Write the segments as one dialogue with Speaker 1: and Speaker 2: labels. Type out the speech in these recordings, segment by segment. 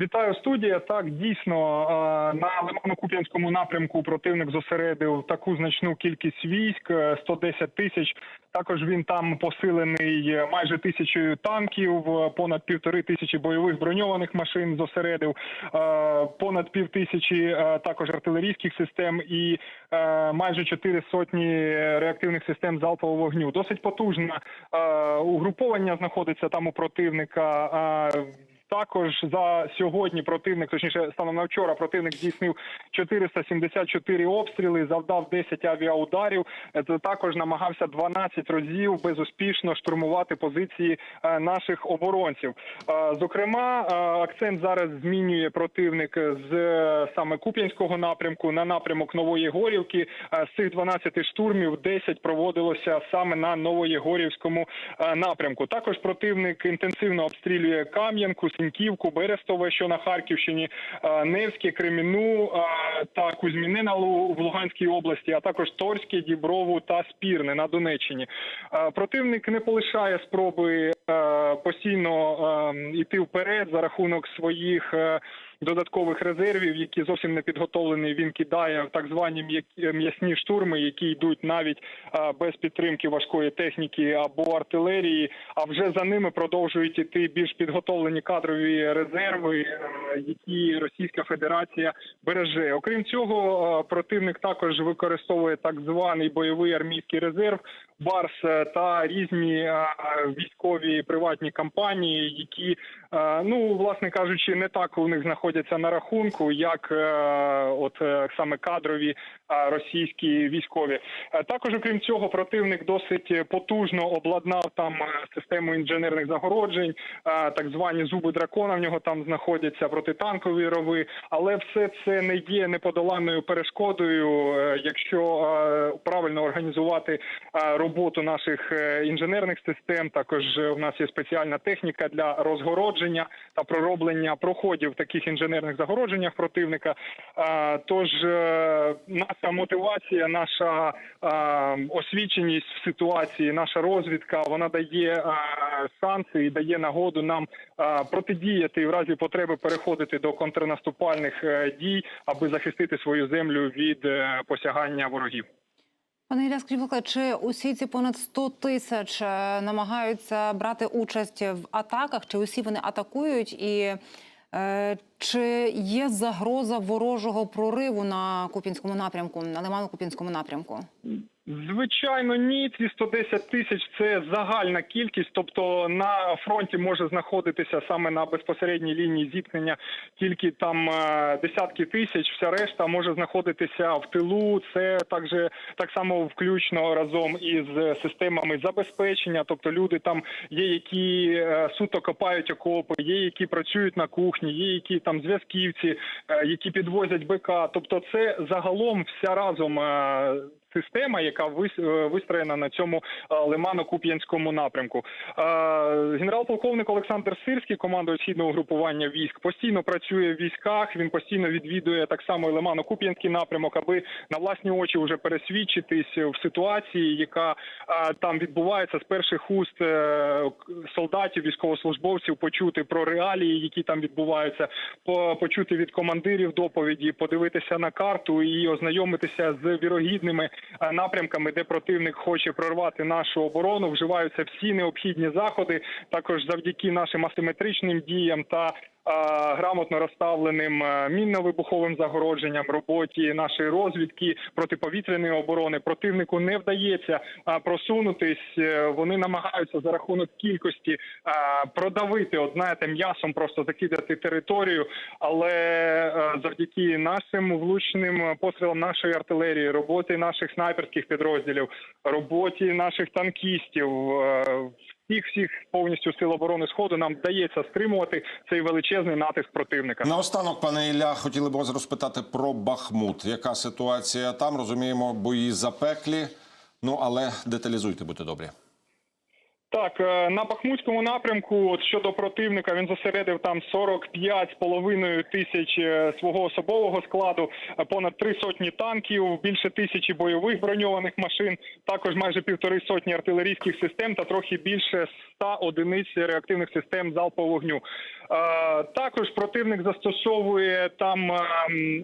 Speaker 1: Вітаю студія. Так дійсно е, на Лимано-Куп'янському напрямку противник зосередив таку значну кількість військ е, 110 тисяч. Також він там посилений е, майже тисячою танків, е, понад півтори тисячі бойових броньованих машин зосередив, е, понад пів тисячі е, також артилерійських систем і е, майже чотири сотні реактивних систем залпового вогню. Досить потужне е, угруповання знаходиться там у противника. Також за сьогодні противник, точніше, станом на вчора, противник здійснив 474 обстріли, завдав 10 авіаударів. Е, також намагався 12 разів безуспішно штурмувати позиції е, наших оборонців. Е, Зокрема, акцент зараз змінює противник з саме Куп'янського напрямку на напрямок Нової Горівки. З цих 12 штурмів 10 проводилося саме на Новоєгорівському напрямку. Також противник інтенсивно обстрілює Кам'янку, Сіньківку, Берестове, що на Харківщині, е, Невське, Креміну е, та Кузьміни на Лу- в Луганській області, а також Торське, Діброву та Спірне на Донеччині. Е, Противник не полишає спроби постійно йти вперед за рахунок своїх. Додаткових резервів, які зовсім не підготовлені, він кидає в так звані м'ясні штурми, які йдуть навіть без підтримки важкої техніки або артилерії. А вже за ними продовжують іти більш підготовлені кадрові резерви, е, які Російська Федерація береже. Окрім цього, противник також використовує так званий бойовий армійський резерв. Барс е, та різні військові приватні компанії, які ну власне кажучи, не так у них знаходяться на рахунку, як е, от е, саме кадрові е, російські військові. Також, окрім цього, противник досить потужно обладнав там систему інженерних загороджень, так звані зуби дракона. В нього там знаходяться протитанкові рови, але все це не є неподоланною перешкодою, якщо правильно організувати роботу наших інженерних систем. Також у нас є спеціальна техніка для розгородження та пророблення проходів таких інженерних загородженнях противника. Е, Тож е, наша мотивація, наша е, освіченість в ситуації, наша розвідка, вона дає е, шанси і дає нагоду нам е, протидіяти і в разі потреби переходити до контрнаступальних е, дій, аби захистити свою землю від е, посягання ворогів.
Speaker 2: Пане Ілля, скажіть, чи усі ці понад 100 тисяч е, намагаються брати участь в атаках, чи усі вони атакують? І е, чи є загроза ворожого прориву на Купінському напрямку, на Лимано-Купінському напрямку?
Speaker 1: Звичайно, ні. Ці 110 тисяч це загальна кількість. Тобто на фронті може знаходитися саме на безпосередній лінії зіткнення тільки там е, десятки тисяч. Вся решта може знаходитися в тилу. Це також так само включно разом із системами забезпечення. Тобто люди там є, які е, суто копають окопи, є, які працюють на кухні, є які там зв'язківці, е, які підвозять БК. Тобто, це загалом вся разом. Система, яка е, вистроєна на цьому е, лимано-куп'янському напрямку, Е, генерал-полковник Олександр Сирський, командує східного групування військ, постійно працює в військах. Він постійно відвідує так само лимано-куп'янський напрямок, аби на власні очі вже пересвідчитись в ситуації, яка там відбувається з перших уст солдатів, військовослужбовців, почути про реалії, які там відбуваються, почути від командирів доповіді, подивитися на карту і ознайомитися з вірогідними напрямками, де противник хоче прорвати нашу оборону. Вживаються всі необхідні заходи. Також завдяки нашим асиметричним діям та е, грамотно розставленим е, мінно-вибуховим загородженням, роботі нашої розвідки протиповітряної оборони противнику не вдається е, просунутись. Е, Вони намагаються за рахунок кількості е, продавити, от знаєте, м'ясом просто закидати територію. Але е, завдяки нашим влучним пострілам нашої артилерії, роботи наших снайперських підрозділів, роботі наших танкістів. Всіх всіх повністю сил оборони сходу нам вдається стримувати цей величезний натиск противника.
Speaker 3: Наостанок, пане Ілля, хотіли б вас розпитати про Бахмут. Яка ситуація там? Розуміємо, бої запеклі. Ну але деталізуйте, будьте добрі.
Speaker 1: Так, е, на Бахмутському напрямку, от щодо противника, він зосередив там 45,5 тисяч е, свого особового складу, е, понад три сотні танків, більше тисячі бойових броньованих машин, також майже півтори сотні артилерійських систем та трохи більше 100 одиниць реактивних систем залпового вогню. Також противник застосовує там е,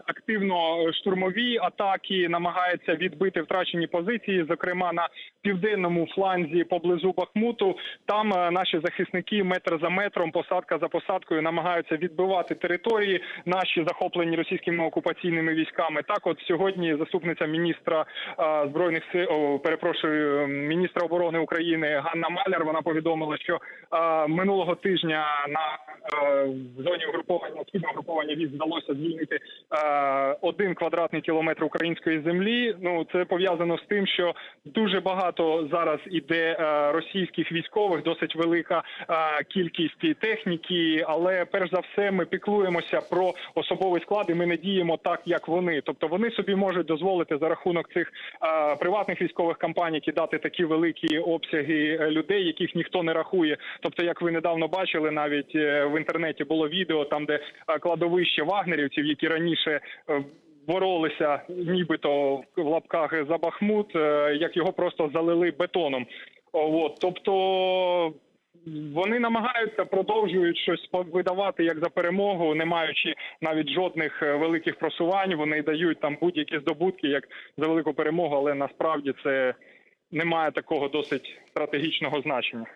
Speaker 1: активно штурмові атаки, намагається відбити втрачені позиції, зокрема на південному фланзі поблизу Бахмуту. Там е, наші захисники метр за метром, посадка за посадкою намагаються відбивати території, наші захоплені російськими окупаційними військами. Так, от сьогодні заступниця міністра е, збройних сил, перепрошую, міністра оборони України Ганна Маляр. Вона повідомила, що е, минулого тижня на зоні угруповання східного угруповання військ вдалося звільнити один квадратний кілометр української землі. Ну це пов'язано з тим, що дуже багато зараз іде е, російських військових, досить велика е, кількість техніки. Але перш за все, ми піклуємося про особовий склад, і ми не діємо так, як вони. Тобто вони собі можуть дозволити за рахунок цих е, приватних військових компаній кидати такі великі обсяги людей, яких ніхто не рахує. Тобто, як ви недавно бачили, навіть в інтернеті було відео там, де кладовище вагнерівців, які раніше. Е, Боролися нібито в лапках за Бахмут, е, як його просто залили бетоном. От, тобто вони намагаються продовжують щось видавати як за перемогу, не маючи навіть жодних е, великих просувань. Вони дають там будь-які здобутки як за велику перемогу, але насправді це не має такого досить стратегічного значення.